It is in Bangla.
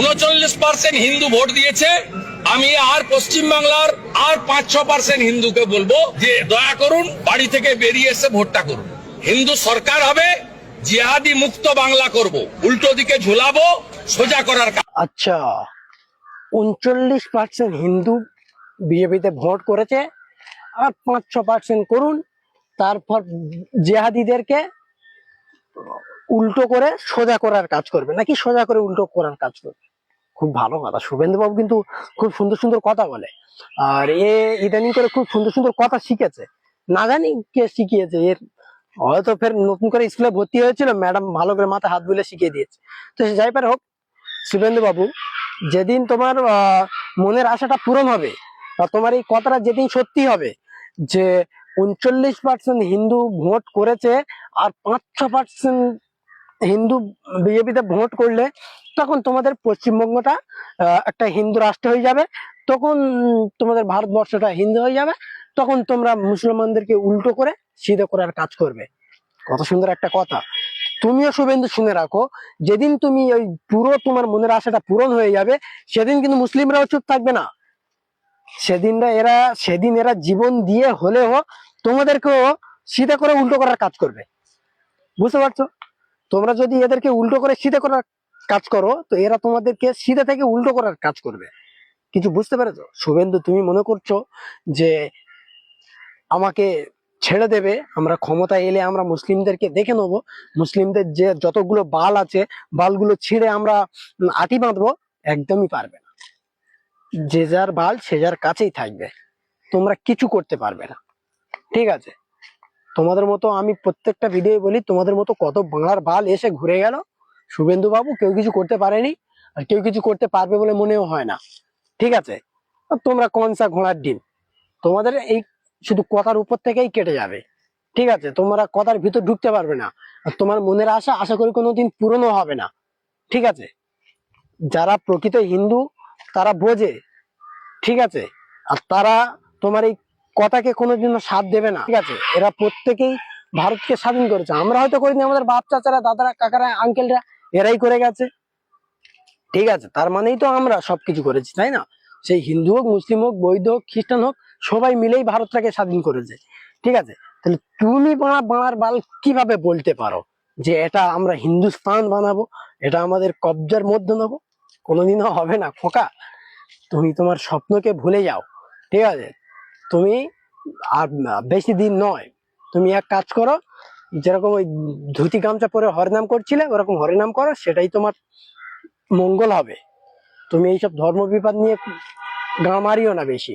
উনচল্লিশ পার্সেন্ট হিন্দু ভোট দিয়েছে। আমি আর পশ্চিম বাংলার আর পাঁচ ছ পার্সেন্ট হিন্দুকে বলব যে দয়া করুন, বাড়ি থেকে বেরিয়ে এসে ভোটটা করুন। হিন্দু সরকার হবে, জিহাদি মুক্ত বাংলা করব। উল্টো দিকে ঝুলাবো, সোজা করার আচ্ছা উনচল্লিশ পার্সেন্ট হিন্দু বিজেপিতে ভোট করেছে, আর পাঁচ ছ পার্সেন্ট করুন, তারপর জেহাদিদেরকে উল্টো করে সোজা করার কাজ করবে। নাকি সোজা করে উল্টো করার কাজ করবে? খুব ভালো কথা। শুভেন্দু বাবু কিন্তু খুব সুন্দর সুন্দর কথা বলে। আর এ ইদানিং করে খুব সুন্দর সুন্দর কথা শিখেছে। না জানি কে শিখিয়েছে। এর হয়তো ফের নতুন করে স্কুলে ভর্তি হয়েছিল, ম্যাডাম ভালো করে মাথায় হাত বুলে শিখিয়ে দিয়েছে। তো সে যাই পারে হোক শুভেন্দু বাবু যেদিন তোমার মনের আশাটা পূরণ হবে তোমার এই কথাটা যেদিন সত্যি হবে যে উনচল্লিশ পার্সেন্ট হিন্দু ভোট করেছে আর পাঁচ ছ পার্সেন্ট হিন্দু বিজেপিতে ভোট করলে তখন তোমাদের পশ্চিমবঙ্গটা একটা হিন্দু রাষ্ট্র হয়ে যাবে। তখন তোমাদের ভারতবর্ষটা হিন্দু হয়ে যাবে। তখন তোমরা মুসলমানদেরকে উল্টো করে সিধে করার কাজ করবে। কত সুন্দর একটা কথা। তুমিও শুভেন্দু শুনে রাখো, যেদিন তুমি ওই পুরো তোমার মনের আশাটা পূরণ হয়ে যাবে, সেদিন কিন্তু মুসলিমরাও চুপ থাকবে না। সেদিনটা এরা, সেদিন এরা জীবন দিয়ে হলেও তোমাদেরকেও সিধে করে উল্টো করার কাজ করবে। বুঝতে পারছ? তোমরা যদি এদেরকে উল্টো করে সিধে করার কাজ করো, তো এরা তোমাদেরকে সিধে থেকে উল্টো করার কাজ করবে। কিছু বুঝতে পেরেছ? শুভেন্দু, তুমি মনে করছ যে আমাকে ছেড়ে দেবে? আমরা ক্ষমতা এলে আমরা মুসলিমদেরকে দেখে নেব। মুসলিমদের যে যতগুলো বাল আছে, বালগুলো ছিঁড়ে আমরা আটি বাঁধবো, একদমই পারবে না। যে যার বাল, সে যার কাছেই থাকবে। তোমরা কিছু করতে পারবে না। ঠিক আছে? তোমাদের মতো আমি প্রত্যেকটা ভিডিও বলি, তোমাদের মতো কত বাংলার বাল এসে ঘুরে গেল শুভেন্দু বাবু কেউ কিছু করতে পারেনি আর কেউ কিছু করতে পারবে বলে মনেও হয় না। ঠিক আছে? তোমরা কনসা ঘোড়ার ডিম। তোমাদের এই শুধু কথার উপর থেকেই কেটে যাবে। ঠিক আছে? তোমরা কথার ভিতর ঢুকতে পারবে না। আর তোমার মনের আশা আশা করি কোনোদিন পূরণও হবে না। ঠিক আছে? যারা প্রকৃত হিন্দু, তারা বোঝে। ঠিক আছে? আর তারা তোমার এই কথাকে কোনোদিনও সাথ দেবে না। ঠিক আছে? এরা প্রত্যেকেই ভারতকে স্বাধীন করেছে। আমরা হয়তো করিনি আমাদের বাপ চাচারা দাদারা, কাকারা আঙ্কেলরা এরাই করে গেছে। ঠিক আছে, তার মানেই তো আমরা সবকিছু করেছি, তাই না? সেই হিন্দু হোক, মুসলিম হোক বৈধ হোক, খ্রিস্টান হোক, সবাই মিলেই ভারতটাকে স্বাধীন করেছে। ঠিক আছে? তাহলে তুমি বাড়া বাড়ার বাল কীভাবে বলতে পারো যে এটা আমরা হিন্দুস্তান বানাবো? এটা আমাদের কবজার মধ্যে নেব? কোনোদিনও হবে না, খোকা। তুমি তোমার স্বপ্নকে ভুলে যাও। ঠিক আছে? তুমি আর বেশি দিন নয়। তুমি এক কাজ করো যেরকম ওই ধুতি গামছা পরে হরিনাম করছিলে, ওরকম হরিনাম করো, সেটাই তোমার মঙ্গল হবে। তুমি এইসব ধর্ম বিপাদ নিয়ে গা মারিও না বেশি।